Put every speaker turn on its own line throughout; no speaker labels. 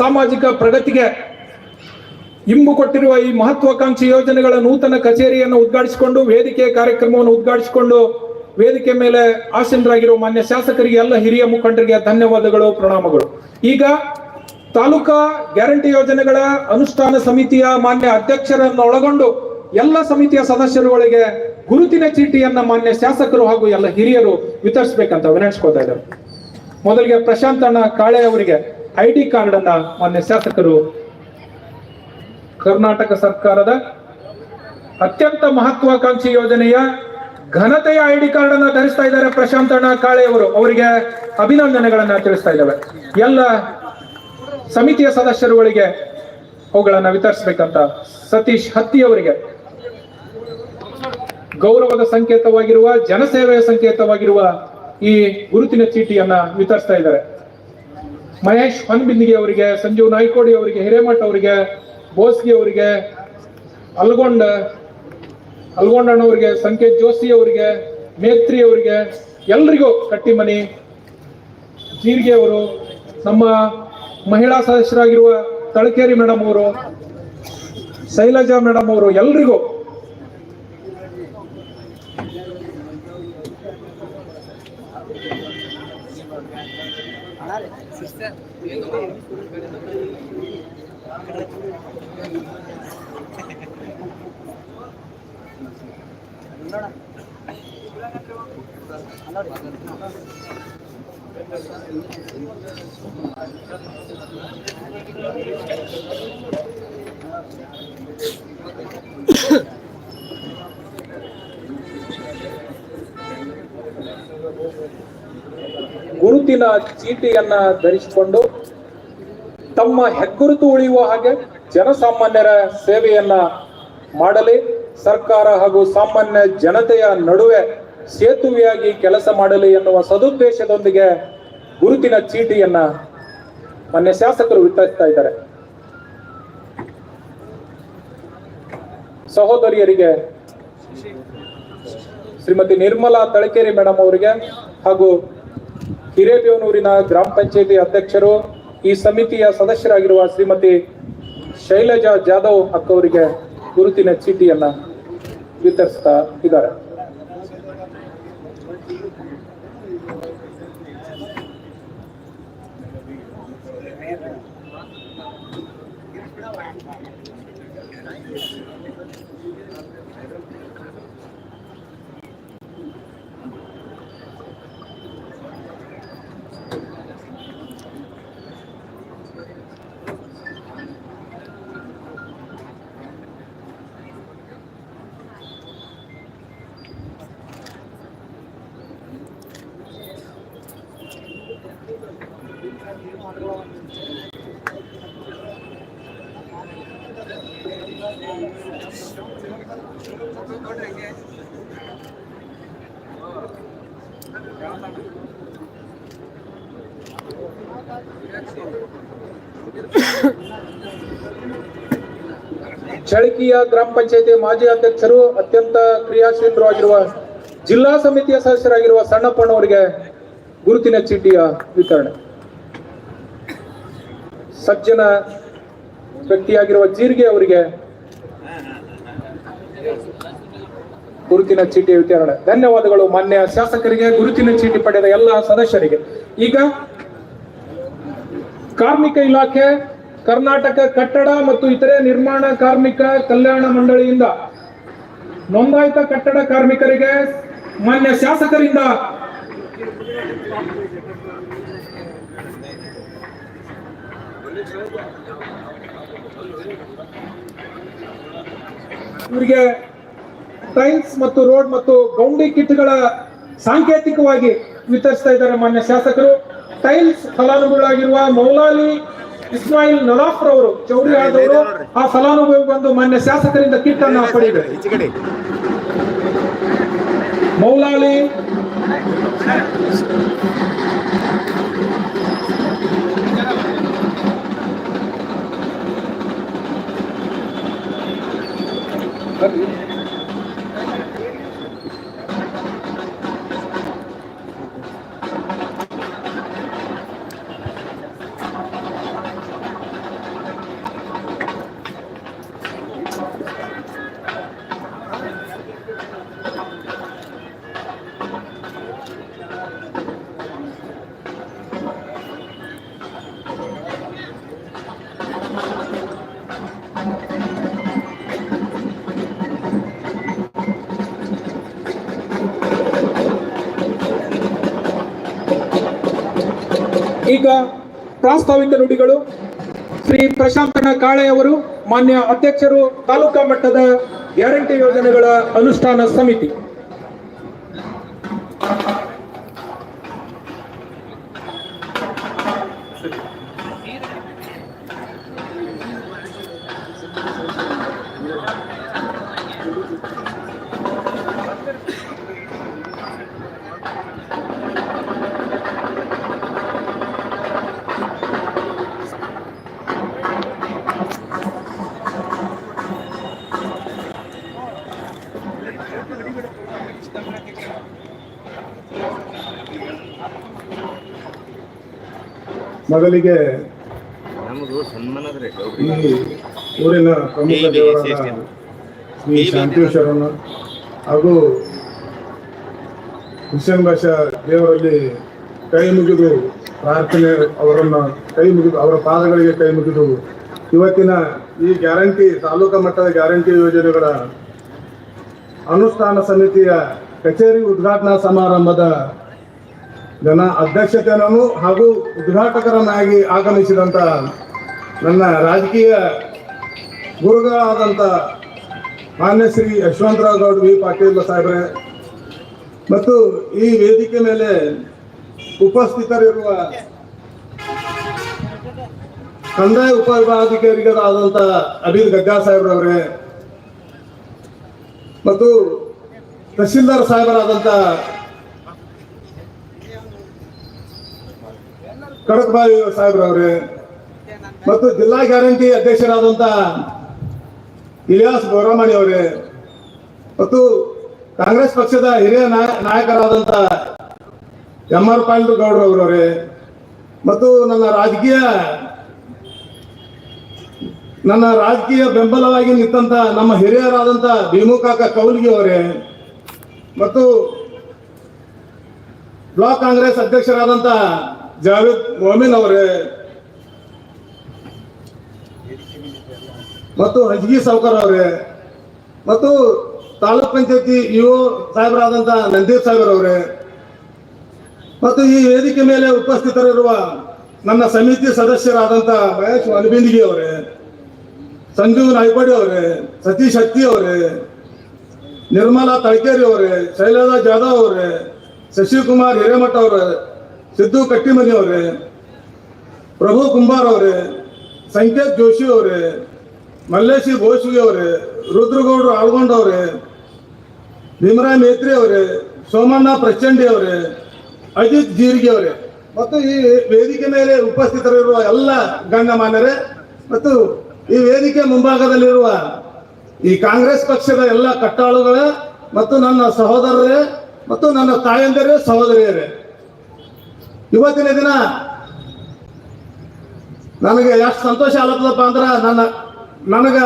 ಸಾಮಾಜಿಕ ಪ್ರಗತಿಗೆ ಇಂಬು ಕೊಟ್ಟಿರುವ ಈ ಮಹತ್ವಾಕಾಂಕ್ಷಿ ಯೋಜನೆಗಳ ನೂತನ ಕಚೇರಿಯನ್ನು ಉದ್ಘಾಟಿಸಿಕೊಂಡು ವೇದಿಕೆ ಕಾರ್ಯಕ್ರಮವನ್ನು ಉದ್ಘಾಟಿಸಿಕೊಂಡು ವೇದಿಕೆ ಮೇಲೆ ಆಸೀನರಾಗಿರುವ ಮಾನ್ಯ ಶಾಸಕರಿಗೆ ಎಲ್ಲ ಹಿರಿಯ ಮುಖಂಡರಿಗೆ ಧನ್ಯವಾದಗಳು, ಪ್ರಣಾಮಗಳು. ಈಗ ತಾಲೂಕಾ ಗ್ಯಾರಂಟಿ ಯೋಜನೆಗಳ ಅನುಷ್ಠಾನ ಸಮಿತಿಯ ಮಾನ್ಯ ಅಧ್ಯಕ್ಷರನ್ನು ಒಳಗೊಂಡು ಎಲ್ಲ ಸಮಿತಿಯ ಸದಸ್ಯರುಗಳಿಗೆ ಗುರುತಿನ ಚೀಟಿಯನ್ನ ಮಾನ್ಯ ಶಾಸಕರು ಹಾಗೂ ಎಲ್ಲ ಹಿರಿಯರು ವಿತರಿಸಬೇಕಂತ ವಿನಂತಿಸ್ಕೊತಾ ಇದ್ದಾರೆ ಮೊದಲಿಗೆ ಪ್ರಶಾಂತ್ ಅಣ್ಣ ಕಾಳೆ ಅವರಿಗೆ. ಐ ಡಿ ಕಾರ್ಡ್ ಅನ್ನ ಮಾನ್ಯ ಶಾಸಕರು ಕರ್ನಾಟಕ ಸರ್ಕಾರದ ಅತ್ಯಂತ ಮಹತ್ವಾಕಾಂಕ್ಷಿ ಯೋಜನೆಯ ಘನತೆಯ ಐ ಡಿ ಕಾರ್ಡ್ ಅನ್ನ ಧರಿಸ್ತಾ ಇದ್ದಾರೆ ಪ್ರಶಾಂತ್ ಅಣ್ಣ ಕಾಳೆ ಅವರು. ಅವರಿಗೆ ಅಭಿನಂದನೆಗಳನ್ನ ತಿಳಿಸ್ತಾ ಇದ್ದಾವೆ. ಎಲ್ಲ ಸಮಿತಿಯ ಸದಸ್ಯರುಗಳಿಗೆ ಅವುಗಳನ್ನ ವಿತರಿಸಬೇಕಂತ ಸತೀಶ್ ಹತ್ತಿ ಅವರಿಗೆ. ಗೌರವದ ಸಂಕೇತವಾಗಿರುವ, ಜನಸೇವೆಯ ಸಂಕೇತವಾಗಿರುವ ಈ ಗುರುತಿನ ಚೀಟಿಯನ್ನ ವಿತರಿಸ್ತಾ ಇದ್ದಾರೆ. ಮಹೇಶ್ ಹೊನ್ಬಿಂದಿಗೆ ಅವರಿಗೆ, ಸಂಜೀವ್ ನಾಯ್ಕೋಡಿ ಅವರಿಗೆ, ಹಿರೇಮಠ್ ಅವರಿಗೆ, ಬೋಸ್ಗಿ ಅವರಿಗೆ, ಅಲ್ಗೊಂಡ, ಅಲ್ಗೊಂಡಣ್ಣವರಿಗೆ, ಸಂಕೇತ್ ಜೋಶಿ ಅವರಿಗೆ, ಮೇತ್ರಿ ಅವರಿಗೆ, ಎಲ್ರಿಗೂ ಕಟ್ಟಿಮನಿ. ಜೀರಿಗೆ ಅವರು, ನಮ್ಮ ಮಹಿಳಾ ಸದಸ್ಯರಾಗಿರುವ ತಳಕೇರಿ ಮೇಡಮ್ ಅವರು, ಶೈಲಜಾ ಮೇಡಮ್ ಅವರು, ಎಲ್ರಿಗೂ. ஆனால் சிஸ்டர் ಗುರುತಿನ ಚೀಟಿಯನ್ನ ಧರಿಸಿಕೊಂಡು ತಮ್ಮ ಹೆಗ್ಗುರುತು ಉಳಿಯುವ ಹಾಗೆ ಜನಸಾಮಾನ್ಯರ ಸೇವೆಯನ್ನ ಮಾಡಲಿ. ಸರ್ಕಾರ ಹಾಗೂ ಸಾಮಾನ್ಯ ಜನತೆಯ ನಡುವೆ ಸೇತುವೆಯಾಗಿ ಕೆಲಸ ಮಾಡಲಿ ಎನ್ನುವ ಸದುದ್ದೇಶದೊಂದಿಗೆ ಗುರುತಿನ ಚೀಟಿಯನ್ನ ಮಾನ್ಯ ಶಾಸಕರು ವಿತರಿಸ್ತಾ ಇದ್ದಾರೆ. ಸಹೋದರಿಯರಿಗೆ, ಶ್ರೀಮತಿ ನಿರ್ಮಲಾ ತಳಕೇರಿ ಮೇಡಮ್ ಅವರಿಗೆ ಹಾಗೂ ಹಿರೇಬೇವನೂರಿನ ಗ್ರಾಮ ಪಂಚಾಯತಿ ಅಧ್ಯಕ್ಷರು, ಈ ಸಮಿತಿಯ ಸದಸ್ಯರಾಗಿರುವ ಶ್ರೀಮತಿ ಶೈಲಜಾ ಜಾಧವ್ ಅಕ್ಕವರಿಗೆ ಗುರುತಿನ ಚೀಟಿಯನ್ನು ವಿತರಿಸ್ತಾ ಇದ್ದಾರೆ. ಚಳಕಿಯ ಗ್ರಾಮ ಪಂಚಾಯತಿ ಮಾಜಿ ಅಧ್ಯಕ್ಷರು ಅತ್ಯಂತ ಕ್ರಿಯಾಶೀಲರು ಆಗಿರುವ ಜಿಲ್ಲಾ ಸಮಿತಿಯ ಸದಸ್ಯರಾಗಿರುವ ಸಣ್ಣಪ್ಪನವರಿಗೆ ಗುರುತಿನ ಚೀಟಿಯ ವಿತರಣೆ. ಸಜ್ಜನ ವ್ಯಕ್ತಿಯಾಗಿರುವ ಜೀರಿಗೆ ಅವರಿಗೆ ಗುರುತಿನ ಚೀಟಿ ವಿತರಣೆ. ಧನ್ಯವಾದಗಳು ಮಾನ್ಯ ಶಾಸಕರಿಗೆ ಗುರುತಿನ ಚೀಟಿ ಪಡೆದ ಎಲ್ಲ ಸದಸ್ಯರಿಗೆ. ಈಗ ಕಾರ್ಮಿಕ ಇಲಾಖೆ ಕರ್ನಾಟಕ ಕಟ್ಟಡ ಮತ್ತು ಇತರೆ ನಿರ್ಮಾಣ ಕಾರ್ಮಿಕ ಕಲ್ಯಾಣ ಮಂಡಳಿಯಿಂದ ನೋಂದಾಯಿತ ಕಟ್ಟಡ ಕಾರ್ಮಿಕರಿಗೆ ಮಾನ್ಯ ಶಾಸಕರಿಂದ ಇವರಿಗೆ ಟೈಲ್ಸ್ ಮತ್ತು ರೋಡ್ ಮತ್ತು ಗೌಂಡಿ ಕಿಟ್ಗಳ ಸಾಂಕೇತಿಕವಾಗಿ ವಿತರಿಸ್ತಾ ಇದ್ದಾರೆ ಮಾನ್ಯ ಶಾಸಕರು. ಟೈಲ್ಸ್ ಫಲಾನುಭವಿಗಳಾಗಿರುವ ಮೌಲಾಲಿ ಇಸ್ಮಾಯಿಲ್ ನಲಾಫ್ರವರು ಚೌಡಿ ಆದವರು ಆ ಫಲಾನುಭವಿ ಬಂದು ಮಾನ್ಯ ಶಾಸಕರಿಂದ ಕಿಟ್ ಅನ್ನ ಪಡೆದಿದ್ದಾರೆ
ಮೌಲಾಲಿ Thank
you. ಈಗ ಪ್ರಾಸ್ತಾವಿಕ ನುಡಿಗಳು ಶ್ರೀ ಪ್ರಶಾಂತನ ಕಾಳೆ ಅವರು, ಮಾನ್ಯ ಅಧ್ಯಕ್ಷರು ತಾಲೂಕಾ ಮಟ್ಟದ ಗ್ಯಾರಂಟಿ ಯೋಜನೆಗಳ ಅನುಷ್ಠಾನ ಸಮಿತಿ.
ಮೊದಲಿಗೆ ಈ ಊರಿನ ಪ್ರಮುಖ ದೇವರಾದ ಶ್ರೀ ಶಾಂತೇಶ್ವರನ ಹಾಗೂ ಹುಸೇನ್ ಭಾಷಾ ದೇವರಲ್ಲಿ ಕೈ ಮುಗಿದು ಪ್ರಾರ್ಥನೆ ಅವರನ್ನು ಕೈ ಮುಗಿದು ಅವರ ಪಾದಗಳಿಗೆ ಕೈ ಮುಗಿದು ಇವತ್ತಿನ ಈ ಗ್ಯಾರಂಟಿ ತಾಲೂಕಾ ಮಟ್ಟದ ಗ್ಯಾರಂಟಿ ಯೋಜನೆಗಳ ಅನುಷ್ಠಾನ ಸಮಿತಿಯ ಕಚೇರಿ ಉದ್ಘಾಟನಾ ಸಮಾರಂಭದ ಜನ ಅಧ್ಯಕ್ಷತೆಯನ್ನು ಹಾಗೂ ಉದ್ಘಾಟಕರನ್ನಾಗಿ ಆಗಮಿಸಿದಂತ ನನ್ನ ರಾಜಕೀಯ ಗುರುಗಳಾದಂಥ ಮಾನ್ಯ ಶ್ರೀ ಯಶವಂತರಾವ್ ಗೌಡ್, ವಿ. ಪಾಟೀಲ್ ಸಾಹೇಬ್ರೆ, ಮತ್ತು ಈ ವೇದಿಕೆ ಮೇಲೆ ಉಪಸ್ಥಿತರಿರುವ ಕಂದಾಯ ಉಪವಿಭಾಗಾಧಿಕಾರಿಗಳಾದಂಥ ಅಬೀದ್ ಗಗ್ಗಾ ಸಾಹೇಬ್ರವರೇ, ಮತ್ತು ತಹಶೀಲ್ದಾರ್ ಸಾಹೇಬರಾದಂಥ ಕಡಕ್ಬಾಯಿ ಸಾಹೇಬ್ರವ್ರೆ ಮತ್ತು ಜಿಲ್ಲಾ ಗ್ಯಾರಂಟಿ ಅಧ್ಯಕ್ಷರಾದಂತ ಇಲಿಯಾಸ್ ಗೌರಮಣಿ ಅವರೇ, ಮತ್ತು ಕಾಂಗ್ರೆಸ್ ಪಕ್ಷದ ಹಿರಿಯ ನಾಯಕರಾದಂತ ಎಂ ಆರ್ ಪಾಂಡು ಗೌಡ್ರು ಅವರವರೇ ಮತ್ತು ನನ್ನ ರಾಜಕೀಯ ನನ್ನ ರಾಜಕೀಯ ಬೆಂಬಲವಾಗಿ ನಿಂತಂತ ನಮ್ಮ ಹಿರಿಯರಾದಂತ ಭೀಮುಕಾಕ ಕೌಲ್ಗಿ ಅವರೇ, ಮತ್ತು ಬ್ಲಾಕ್ ಕಾಂಗ್ರೆಸ್ ಅಧ್ಯಕ್ಷರಾದಂಥ ಜಾವೇದ್ ಮೊಮಿನ್ ಅವರೇ. ಮತ್ತು ಹಜ್ಗಿ ಸಾವ್ಕರ್ ಅವರೇ. ಮತ್ತು ತಾಲೂಕ್ ಪಂಚಾಯತಿ ಇಒ ಸಾಹೇಬರಾದಂಥ ನಂದೀಪ್ ಸಾಹೇಬರ್ ಅವರೇ. ಮತ್ತು ಈ ವೇದಿಕೆ ಮೇಲೆ ಉಪಸ್ಥಿತರಿರುವ ನನ್ನ ಸಮಿತಿ ಸದಸ್ಯರಾದಂತ ಮಹೇಶ್ ವನಬಿಂದಿಗೆ ಅವರೇ ಸಂಜೀವ್ ನಾಯ್ಪಾಡಿ ಅವರೇ, ಸತೀಶ್ ಶಕ್ತಿ ಅವರೇ, ನಿರ್ಮಲಾ ತಳಕೇರಿ ಅವರೇ, ಶೈಲಜಾ ಜಾಧವ್ ಅವರೇ, ಶಶಿಕುಮಾರ್ ಹಿರೇಮಠ ಅವರೇ ಸಿದ್ದು ಕಟ್ಟಿಮನಿ ಅವರೇ, ಪ್ರಭು ಕುಂಬಾರ್ ಅವರೇ, ಸಂಕೇತ್ ಜೋಶಿ ಅವರೇ, ಮಲ್ಲೇಶಿ ಬೋಸ್ವಿ ಅವರೇ, ರುದ್ರಗೌಡರು ಅವರೇ, ಭೀಮರಾಯ್ ಮೇತ್ರಿ ಅವರೇ, ಸೋಮಣ್ಣ ಪ್ರಚಂಡಿ ಅವರೇ, ಅಜಿತ್ ಜೀರ್ಗೆ ಅವರೇ. ಮತ್ತು ಈ ವೇದಿಕೆ ಮೇಲೆ ಉಪಸ್ಥಿತರಿರುವ ಎಲ್ಲ ಗಣ್ಯಮಾನ್ಯರೇ ಮತ್ತು ಈ ವೇದಿಕೆ ಮುಂಭಾಗದಲ್ಲಿರುವ ಈ ಕಾಂಗ್ರೆಸ್ ಪಕ್ಷದ ಎಲ್ಲ ಕಟ್ಟಾಳುಗಳ, ಮತ್ತು ನನ್ನ ಸಹೋದರರೇ, ಮತ್ತು ನನ್ನ ತಾಯಂದಿರೇ, ಸಹೋದರಿಯರೇ. ಇವತ್ತಿನ ದಿನ ನನಗೆ ಎಷ್ಟು ಸಂತೋಷ ಆಗತ್ತದಪ್ಪ ಅಂದ್ರೆ ನನ್ನ, ನನಗ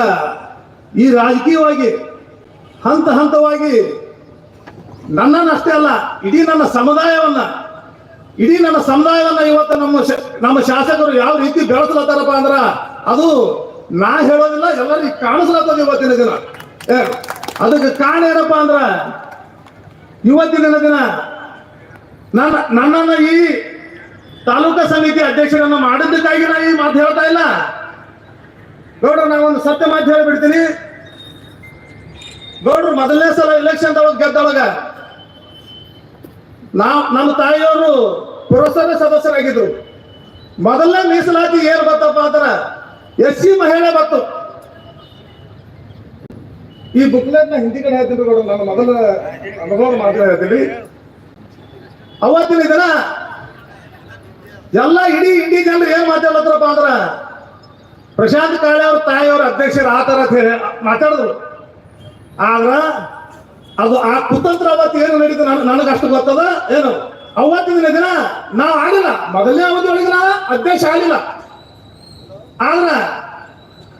ಈ ರಾಜಕೀಯವಾಗಿ ಹಂತ ಹಂತವಾಗಿ ನನ್ನನ್ನು ಅಷ್ಟೇ ಅಲ್ಲ, ಇಡೀ ನನ್ನ ಸಮುದಾಯವನ್ನ, ಇಡೀ ನನ್ನ ಸಮುದಾಯವನ್ನ ಇವತ್ತು ನಮ್ಮ ನಮ್ಮ ಶಾಸಕರು ಯಾವ ರೀತಿ ಬೆಳೆಸ್ಲತ್ತಾರಪ್ಪ ಅಂದ್ರ ಅದು ನಾ ಹೇಳೋದಿಲ್ಲ, ಎಲ್ಲರಿಗೂ ಕಾಣಿಸ್ಲತ್ತದ ಇವತ್ತಿನ ದಿನ. ಅದಕ್ಕೆ ಕಾರಣ ಏನಪ್ಪ ಅಂದ್ರ ಇವತ್ತಿನ ದಿನ ನನ್ನ, ನನ್ನನ್ನ ಈ ತಾಲೂಕಾ ಸಮಿತಿ ಅಧ್ಯಕ್ಷರನ್ನ ಮಾಡಿದ್ದಕ್ಕಾಗಿ ನಾನು ಈ ಮಾತು ಹೇಳ್ತಾ ಇಲ್ಲ. ಗೌಡ್ರು ನಾವೊಂದು ಸತ್ಯ ಮಾತು ಹೇಳ್ಬಿಡ್ತೀನಿ. ಗೌಡ್ರು, ಮೊದಲನೇ ಸಲ ಎಲೆಕ್ಷನ್ ಒಳಗೆ ಗೆದ್ದೊಳಗ ನಾವು ನಮ್ಮ ತಾಯಿಯವರು ಪುರಸಭೆ ಸದಸ್ಯರಾಗಿದ್ರು. ಮೊದಲನೇ ಮೀಸಲಾತಿ ಏನ್ ಬತ್ತಪ್ಪ ಅಂದ್ರ ಎಸ್ ಸಿ ಮಹಿಳೆ ಬತ್ತು ಈ ಬುಕ್ಲೆಟ್ನ ಹಿಂದಿ ಕಡೆ ಹೇಳ್ತೀನಿ ನನ್ನ ಮೊದಲ ಅನುಭವ ಮಾತ್ರ ಹೇಳ್ತೀನಿ. ಅವತ್ತಿನ ದಿನ ಎಲ್ಲ ಇಡೀ ಇಡಿ ಜನರು ಏನ್ ಮಾತಾಡತ್ರಪ್ಪ ಅಂದ್ರ? ಪ್ರಶಾಂತ್ ಕಾಳೆ ಅವ್ರ ತಾಯಿಯವ್ರ ಅಧ್ಯಕ್ಷರು ಆ ತರ ಅಂತ ಹೇಳಿ ಮಾತಾಡಿದ್ರು. ಆದ್ರ ಅದು ಆ ಕುತಂತ್ರ ಅವತ್ತು ಏನು ನಡೀತು ನನ್ ನನಗೆ ಅಷ್ಟು ಗೊತ್ತದ? ಏನು? ಅವತ್ತಿನ ದಿನ ನಾವು ಆಗಿಲ್ಲ ಮೊದಲನೇ ಅವಧಿ ಒಳಗೆ ನಾ ಅಧ್ಯಕ್ಷ ಆಗಿಲ್ಲ ಆದ್ರ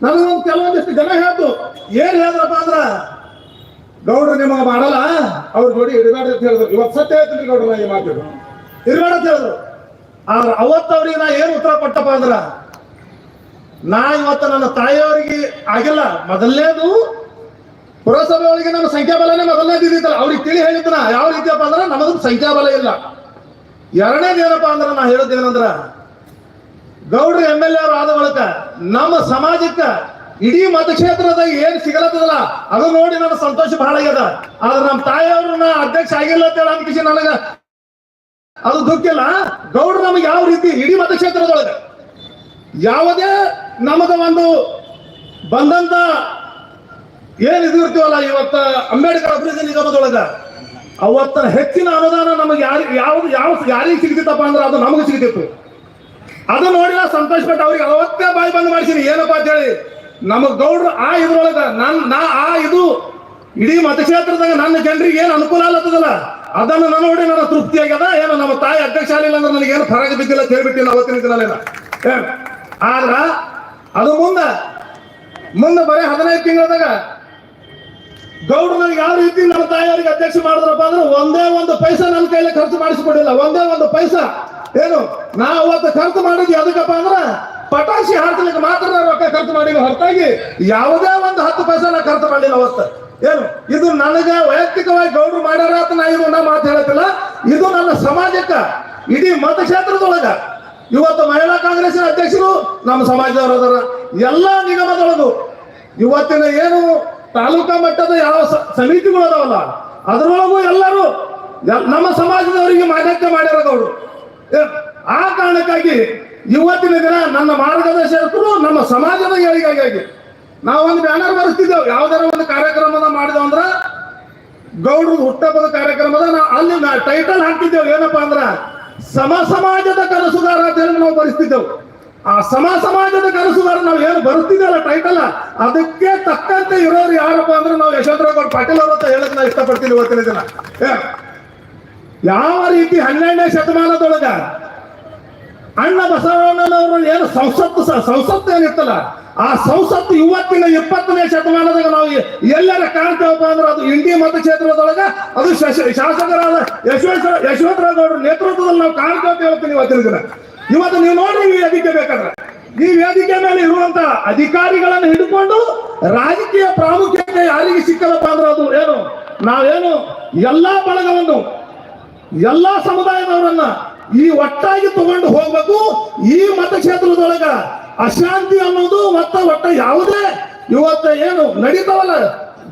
ನನಗೊಂದು ಕೆಲವೊಂದಿಷ್ಟು ಜನ ಹೇಳ್ತು. ಏನ್ ಹೇಳಿದ್ರಪ್ಪ ಅಂದ್ರ, ಗೌಡ್ರು ನಿಮಗೆ ಮಾಡಲ್ಲ. ಅವ್ರ ನೋಡಿ ಇಡಬೇಡ ಅಂತ ಹೇಳಿದ್ರು. ಇವತ್ತು ಸತ್ಯ ಹೇಳ್ತೀನಿ ಗೌಡ್ರು ಈ ಮಾತು ಇರಬೇಡ ಅಂತ ಹೇಳಿದ್ರು. ಆದ್ರೆ ಅವತ್ತವ್ರಿಗೆ ನಾ ಏನು ಉತ್ತರ ಕೊಟ್ಟಪ್ಪ ಅಂದ್ರ, ನಾ ಇವತ್ತು ನನ್ನ ತಾಯಿಯವರಿಗೆ ಆಗಿಲ್ಲ, ಮೊದಲನೇದು ಪುರಸಭೆ ಒಳಗೆ ನಮ್ಮ ಸಂಖ್ಯಾಬಲನೇ ಮೊದಲನೇ ಇದ್ದಿತ್ತಲ್ಲ ಅವ್ರಿಗೆ ತಿಳಿ ಹೇಳಿದ್ನ ಯಾವ ರೀತಿಯಪ್ಪ ಅಂದ್ರೆ ನಮಗೂ ಸಂಖ್ಯಾಬಲ ಇಲ್ಲ. ಎರಡನೇದು ಏನಪ್ಪಾ ಅಂದ್ರೆ ನಾ ಏನಂದ್ರ, ಗೌಡ್ರ ಎಂ ಎಲ್ ಎ ಆದ ಬಳಿಕ ನಮ್ಮ ಸಮಾಜಕ್ಕೆ ಇಡೀ ಮತಕ್ಷೇತ್ರದ ಏನ್ ಸಿಗಲತ್ತದಲ್ಲ, ಅದು ನೋಡಿ ನನ್ನ ಸಂತೋಷ ಬಹಳ ಆಗ್ಯದ. ಆದ್ರೆ ನಮ್ಮ ತಾಯಿಯವ್ರನ್ನ ಅಧ್ಯಕ್ಷ ಆಗಿಲ್ಲ ಅಂತ ಹೇಳಿ ನನಗ ಅದು ಇಲ್ಲ ಗೌಡ್ರು ನಮಗೆ ಯಾವ ರೀತಿ ಇಡೀ ಮತಕ್ಷೇತ್ರದೊಳಗೆ ಯಾವುದೇ ನಮಗ ಒಂದು ಬಂದಂತ ಏನ್ ಇದು ಇರ್ತೀವಲ್ಲ ಇವತ್ತ ಅಂಬೇಡ್ಕರ್ ಅಭಿವೃದ್ಧಿ ನಿಗಮದೊಳಗ? ಅವತ್ತ ಹೆಚ್ಚಿನ ಅನುದಾನ ನಮಗೆ ಯಾರು ಯಾವ ಯಾವ ಯಾರಿಗೆ ಸಿಗ್ತಿತ್ತಪ್ಪ ಅಂದ್ರೆ ಅದು ನಮಗೆ ಸಿಗ್ತಿತ್ತು. ಅದು ನೋಡಿಲ್ಲ, ಸಂತೋಷ ಪಟ್ಟು ಅವ್ರಿಗೆ ಅವತ್ತೇ ಬಾಯಿ ಬಂದ್ ಮಾಡಿಸಿನಿ ಏನಪ್ಪ ಅಂತ ಹೇಳಿ. ನಮಗ್ ಗೌಡ್ರು ಆ ಇದ್ರೊಳಗ ನನ್ ನಾ ಆ ಇದು ಇಡೀ ಮತಕ್ಷೇತ್ರದಾಗ ನನ್ನ ಜನರಿಗೆ ಏನ್ ಅನುಕೂಲ ಆಗ್ಲತ್ತದಲ್ಲ? ಅದನ್ನು ನಾನು ನೋಡಿ ನನ್ನ ತೃಪ್ತಿ ಆಗ್ಯದ ಏನು, ನಮ್ಮ ತಾಯಿ ಅಧ್ಯಕ್ಷ ಆಗಿಲ್ಲ ಅಂದ್ರೆ ನನಗೆ ಏನು ಫರಕ ಬಿದ್ದಿಲ್ಲ ಅಂತ ಅವತ್ತಿನ ದಿನಲೇನ ಏನ್ ಆದ್ರ ಅದು ಮುಂದ, ಮುಂದೆ ಬರೀ ಹದಿನೈದು ತಿಂಗಳದಾಗ ಗೌಡ್ರು ನನಗೆ ಯಾವ ರೀತಿ ನಮ್ಮ ತಾಯಿಯವರಿಗೆ ಅಧ್ಯಕ್ಷ ಮಾಡಿದ್ರಪ್ಪ ಅಂದ್ರೆ ಒಂದೇ ಒಂದು ಪೈಸಾ ನನ್ನ ಕೈಲಿ ಖರ್ಚು ಮಾಡಿಸಿಕೊಡಿಲ್ಲ ಒಂದೇ ಒಂದು ಪೈಸಾ. ಏನು ನಾ ಅವತ್ತು ಖರ್ಚು ಮಾಡಿದ್ವಿ. ಅದಕ್ಕಪ್ಪ ಅಂದ್ರೆ ಪಟಾಕ್ಷಿ ಹಾಕಲಿಕ್ಕೆ ಮಾತ್ರ ರೊಕ್ಕ ಖರ್ಚು ಮಾಡಿಲ್ಲ. ಹೊರತಾಗಿ ಯಾವುದೇ ಒಂದು ಹತ್ತು ಪೈಸಾ ನಾ ಖರ್ಚು ಮಾಡಿಲ್ಲ ಅವತ್ತು. ಏನು? ಇದು ನನಗೆ ವೈಯಕ್ತಿಕವಾಗಿ ಗೌರವ ಮಾಡ್ಯಾರ ಅಂತ ನಾ ಇದು ನಾ ಮಾತು ಹೇಳತ್ತಿಲ್ಲ. ಇದು ನನ್ನ ಸಮಾಜಕ್ಕ, ಇಡೀ ಮತಕ್ಷೇತ್ರದೊಳಗ. ಇವತ್ತು ಮಹಿಳಾ ಕಾಂಗ್ರೆಸ್ಸಿನ ಅಧ್ಯಕ್ಷರು ನಮ್ಮ ಸಮಾಜದವರು ಅದರ. ಎಲ್ಲಾ ನಿಗಮದೊಳಗು ಇವತ್ತಿನ ಏನು ತಾಲೂಕಾ ಮಟ್ಟದ ಯಾವ ಸಮಿತಿಗಳು ಅದಾವಲ್ಲ, ಅದರೊಳಗೂ ಎಲ್ಲರೂ ನಮ್ಮ ಸಮಾಜದವರಿಗೆ ಮಾನ್ಯತೆ ಮಾಡಿರೋದವರು ಆ ಕಾರಣಕ್ಕಾಗಿ ಇವತ್ತಿನ ದಿನ ನನ್ನ ಮಾರ್ಗದರ್ಶಕರು ನಮ್ಮ ಸಮಾಜದ ಏಳಿಗೆಗಾಗಿ ನಾವೊಂದು ಬ್ಯಾನರ್ ಬರೆಸ್ತಿದ್ದೇವೆ. ಯಾವ್ದಾರ ಒಂದು ಕಾರ್ಯಕ್ರಮದ ಮಾಡಿದ ಅಂದ್ರ ಗೌಡರು ಹುಟ್ಟಬದ ಕಾರ್ಯಕ್ರಮದ ನಾ ಅಲ್ಲಿ ಟೈಟಲ್ ಹಾಕ್ತಿದ್ದೇವೆ ಏನಪ್ಪಾ ಅಂದ್ರ ಸಮ ಸಮಾಜದ ಕನಸುಗಾರ ಅಂತ ನಾವು ಬರೆಸ್ತಿದ್ದೆವು. ಆ ಸಮ ಸಮಾಜದ ಕನಸುಗಾರ ನಾವು ಏನು ಬರುತ್ತಿದ್ದೇವಲ್ಲ ಟೈಟಲ್ ಅದಕ್ಕೆ ತಕ್ಕಂತೆ ಇರೋರು ಯಾರಪ್ಪ ಅಂದ್ರೆ ನಾವು ಯಶವಂತರಾವ್ ಗೌಡ್ ಪಾಟೀಲ್ ಅವ್ರ ಅಂತ ಹೇಳಕ್ ನಾವು ಇಷ್ಟಪಡ್ತೀನಿ ಇವತ್ತಿನ ದಿನ. ಯಾವ ರೀತಿ ಹನ್ನೆರಡನೇ ಶತಮಾನದೊಳಗ ಅಣ್ಣ ಬಸವಣ್ಣನವರು ಏನು ಸಂಸತ್ತು ಸಂಸತ್ತು ಏನಿತ್ತಲ್ಲ, ಆ ಸಂಸತ್ತು ಇವತ್ತಿನ ಇಪ್ಪತ್ತನೇ ಶತಮಾನದಾಗ ನಾವು ಎಲ್ಲರ ಕಾಣ್ತೇವಪ್ಪ ಅಂದ್ರೆ ಅದು ಇಂಡಿ ಮತಕ್ಷೇತ್ರದೊಳಗ, ಅದು ಶಾಸಕರಾದ ಯಶವೇಶ್ವರ ಯಶವಂತರಾವ್ ನೇತೃತ್ವದಲ್ಲಿ ನಾವು ಕಾಣ್ತೇವೆ ಇವತ್ತಿನ ದಿನ. ಇವತ್ತು ನೀವು ನೋಡ್ರಿ ಈ ವೇದಿಕೆ ಬೇಕಾದ್ರೆ. ಈ ವೇದಿಕೆ ಮೇಲೆ ಇರುವಂತ ಅಧಿಕಾರಿಗಳನ್ನು ಹಿಡ್ಕೊಂಡು ರಾಜಕೀಯ ಪ್ರಾಮುಖ್ಯತೆ ಯಾರಿಗೆ ಸಿಕ್ಕಲ್ಲಪ್ಪ ಅಂದ್ರೆ ಅದು ಏನು? ನಾವೇನು ಎಲ್ಲಾ ಬಳಗವನ್ನು, ಎಲ್ಲಾ ಸಮುದಾಯದವರನ್ನ ಈ ಒಟ್ಟಾಗಿ ತಗೊಂಡು ಹೋಗ್ಬೇಕು ಈ ಮತಕ್ಷೇತ್ರದೊಳಗ. ಅಶಾಂತಿ ಅನ್ನೋದು ಮತ್ತ ಒಟ್ಟ ಯಾವುದೇ. ಇವತ್ತ ಏನು ನಡೀತಾವಲ್ಲ?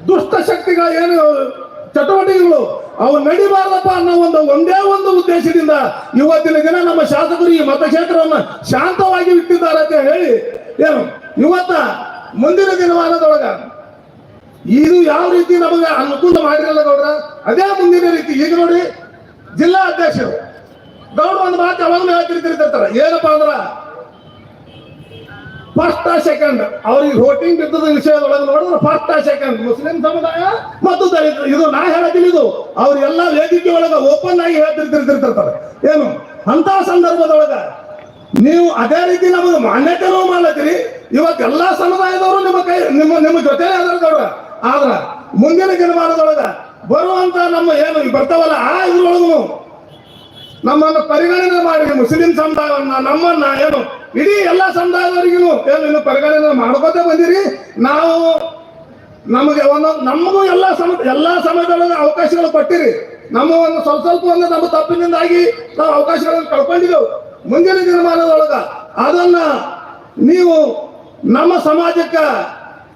ದುಷ್ಟ ಶಕ್ತಿಗಳ ಏನು ಚಟುವಟಿಕೆಗಳು ಅವು ನಡಿಬಾರ್ದಪ್ಪ ಅನ್ನೋ ಒಂದು ಒಂದೇ ಒಂದು ಉದ್ದೇಶದಿಂದ ಇವತ್ತಿನ ದಿನ ನಮ್ಮ ಶಾಸಕರು ಈ ಮತಕ್ಷೇತ್ರವನ್ನು ಶಾಂತವಾಗಿ ಇಟ್ಟಿದ್ದಾರೆ ಅಂತ ಹೇಳಿ ಏನು? ಇವತ್ತ ಮುಂದಿನ ದಿನಮಾನದೊಳಗ ಇದು ಯಾವ ರೀತಿ ನಮಗೆ ಅನುಕೂಲ ಮಾಡಿರಲ್ಲ ಗೌಡ್ರ? ಅದೇ ಮುಂದಿನ ರೀತಿ. ಈಗ ನೋಡಿ ಜಿಲ್ಲಾ ಅಧ್ಯಕ್ಷರು. ಗೌಡ್ರ ಒಂದು ಮಾತು ಯಾವಾಗಲೂ ಹೇಳ್ತಿರ್ತಿರ್ತಾರೆ ಏನಪ್ಪಾ ಅಂದ್ರ ಫಸ್ಟ್ ಸೆಕೆಂಡ್ ಅವ್ರಿಗೆ ವೋಟಿಂಗ್ ಬಿದ್ದದ ವಿಷಯದೊಳಗೆ ನೋಡಿದ್ರೆ ಫಸ್ಟ್ ಸೆಕೆಂಡ್ ಮುಸ್ಲಿಂ ಸಮುದಾಯ ಮತ್ತು ದಲಿತರು. ಇದು ನಾ ಹೇಳತಿಲ್ಲ ಇದು. ಅವ್ರೆಲ್ಲ ವೇದಿಕೆ ಒಳಗ ಓಪನ್ ಆಗಿ ಹೇಳ್ತಿರ್ತಿರ್ತಿರ್ತಾರೆ ಏನು? ಅಂತ ಸಂದರ್ಭದೊಳಗ ನೀವು ಅದೇ ರೀತಿ ನಮಗೆ ಮಾನ್ಯತೆನೂ ಮಾಡ್ಲತ್ತೀರಿ. ಇವತ್ತು ಎಲ್ಲಾ ಸಮುದಾಯದವರು ನಿಮ್ಮ ಕೈ, ನಿಮ್ಮ ನಿಮ್ಮ ಜೊತೆ ಅದಾರ ಗೌಡ್ರ. ಆದ್ರ ಮುಂದಿನ ದಿನಮಾನದೊಳಗ ಬರುವಂತ ನಮ್ಮ ಏನು ಬರ್ತಾವಲ್ಲ, ಆ ಇದ್ರೊಳಗೂ ನಮ್ಮನ್ನು ಪರಿಗಣನೆ ಮಾಡಿ ಮುಸ್ಲಿಂ ಸಮುದಾಯವನ್ನ, ನಮ್ಮನ್ನ ಏನು, ಇಡೀ ಎಲ್ಲ ಸಮುದಾಯದವರಿಗೂ ಏನು ಇನ್ನು ಪರಿಗಣನೆ ಮಾಡ್ಕೋತ ಬಂದಿರಿ. ನಾವು ನಮಗೆ ಒಂದು, ನಮಗೂ ಎಲ್ಲ ಸಮ, ಎಲ್ಲಾ ಸಮಯದೊಳಗೆ ಅವಕಾಶಗಳು ಕೊಟ್ಟಿರಿ. ನಮ್ಮ ಒಂದು ಸ್ವಲ್ಪ ಸ್ವಲ್ಪ ಒಂದು ನಮ್ಮ ತಪ್ಪಿನಿಂದಾಗಿ ನಾವು ಅವಕಾಶಗಳನ್ನು ಕಳ್ಕೊಂಡಿದ್ದೆವು. ಮುಂದಿನ ದಿನಮಾನದೊಳಗ ಅದನ್ನ ನೀವು ನಮ್ಮ ಸಮಾಜಕ್ಕೆ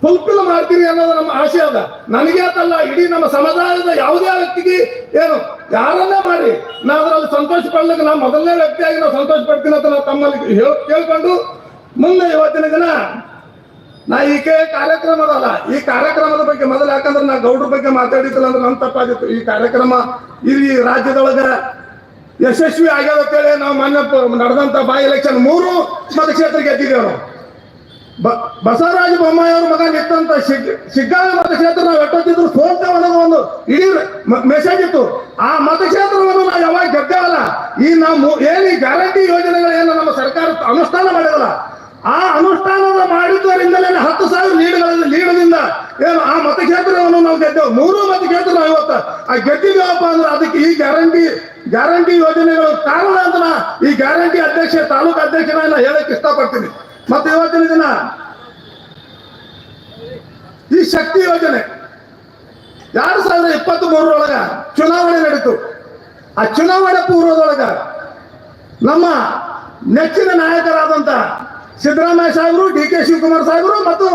ಫುಲ್ಫಿಲ್ ಮಾಡ್ತೀರಿ ಅನ್ನೋದು ನಮ್ಮ ಆಶೆ ಅದ. ನನಗೆ ಅಂತಲ್ಲ ಇಡೀ ನಮ್ಮ ಸಮುದಾಯದ ಯಾವುದೇ ವ್ಯಕ್ತಿಗೆ ಏನು ಯಾರನ್ನೇ ಮಾಡಿ? ನಾ ಅದರಲ್ಲಿ ಸಂತೋಷ ಪಡ್ಲಿಕ್ಕೆ ನಾವು ಮೊದಲನೇ ವ್ಯಕ್ತಿಯಾಗಿ ನಾವು ಸಂತೋಷ ಪಡ್ತೀನಿ ಅಂತ ನಾವು ತಮ್ಮಲ್ಲಿ ಕೇಳ್ಕೊಂಡು ಮುಂದೆ ಇವತ್ತಿನ ದಿನ ನಾ ಈ ಕಾರ್ಯಕ್ರಮದಲ್ಲ ಈ ಕಾರ್ಯಕ್ರಮದ ಬಗ್ಗೆ ಮೊದಲು ಯಾಕಂದ್ರೆ ನಾ ಗೌಡ್ರ ಬಗ್ಗೆ ಮಾತಾಡಿದ್ದಿಲ್ಲ ಅಂದ್ರೆ ನನ್ನ ತಪ್ಪಾಗಿತ್ತು. ಈ ಕಾರ್ಯಕ್ರಮ ಈ ರಾಜ್ಯದೊಳಗ ಯಶಸ್ವಿ ಆಗ್ಯಾವ ಅಂತೇಳಿ ನಾವು ಮೊನ್ನೆ ನಡೆದಂತ ಬೈ ಎಲೆಕ್ಷನ್ ಮೂರು ಮತಕ್ಷೇತ್ರ ಗೆದ್ದಿದ್ದೇವೆ ನಾವು. ಬಸವರಾಜ ಬೊಮ್ಮಾಯಿ ಅವ್ರ ಮಗ ನಿಂತ ಶಿಗ್, ಶಿಗ್ಗಾವಿ ಮತಕ್ಷೇತ್ರ ನಾವು ಎಟ್ಟೋತಿದ್ರು ಸೋಲ್ತೇವೆ ಅನ್ನೋದು ಒಂದು ಇಡೀ ಮೆಸೇಜ್ ಇತ್ತು. ಆ ಮತಕ್ಷೇತ್ರವನ್ನು ನಾವು ಯಾವಾಗ ಗೆದ್ದೇವಲ್ಲ ಈ ನಾವು ಏನು ಈ ಗ್ಯಾರಂಟಿ ಯೋಜನೆಗಳು ಏನು ನಮ್ಮ ಸರ್ಕಾರ ಅನುಷ್ಠಾನ ಮಾಡಿದಲ್ಲ, ಆ ಅನುಷ್ಠಾನದ ಮಾಡಿದ್ದರಿಂದಲೇ ಹತ್ತು ಸಾವಿರ ಲೀಡ್ಗಳಲ್ಲಿ ಲೀಡದಿಂದ ಏನು ಆ ಮತಕ್ಷೇತ್ರವನ್ನು ನಾವು ಗೆದ್ದೇವೆ. ಮೂರು ಮತಕ್ಷೇತ್ರ ಇವತ್ತು. ಆ ಗೆದ್ದಿದ್ದೇವಪ್ಪ ಅಂದ್ರೆ ಅದಕ್ಕೆ ಈ ಗ್ಯಾರಂಟಿ ಗ್ಯಾರಂಟಿ ಯೋಜನೆಗಳು ಕಾರಣ ಅಂತ ಈ ಗ್ಯಾರಂಟಿ ಅಧ್ಯಕ್ಷ, ತಾಲೂಕು ಅಧ್ಯಕ್ಷನ ಹೇಳಕ್ ಇಷ್ಟಪಡ್ತೀನಿ. ಮತ್ತೆ ಇವತ್ತಿನ ದಿನ ಈ ಶಕ್ತಿ ಯೋಜನೆ, ಎರಡ್ ಸಾವಿರದ ಇಪ್ಪತ್ತ್ ಮೂರರೊಳಗ ಚುನಾವಣೆ ನಡೀತು. ಆ ಚುನಾವಣೆ ಪೂರ್ವದೊಳಗ ನಮ್ಮ ನೆಚ್ಚಿನ ನಾಯಕರಾದಂತ ಸಿದ್ದರಾಮಯ್ಯ ಸಾಹೇಬರು, ಡಿ ಕೆ ಶಿವಕುಮಾರ್ ಸಾಹೇಬರು ಮತ್ತು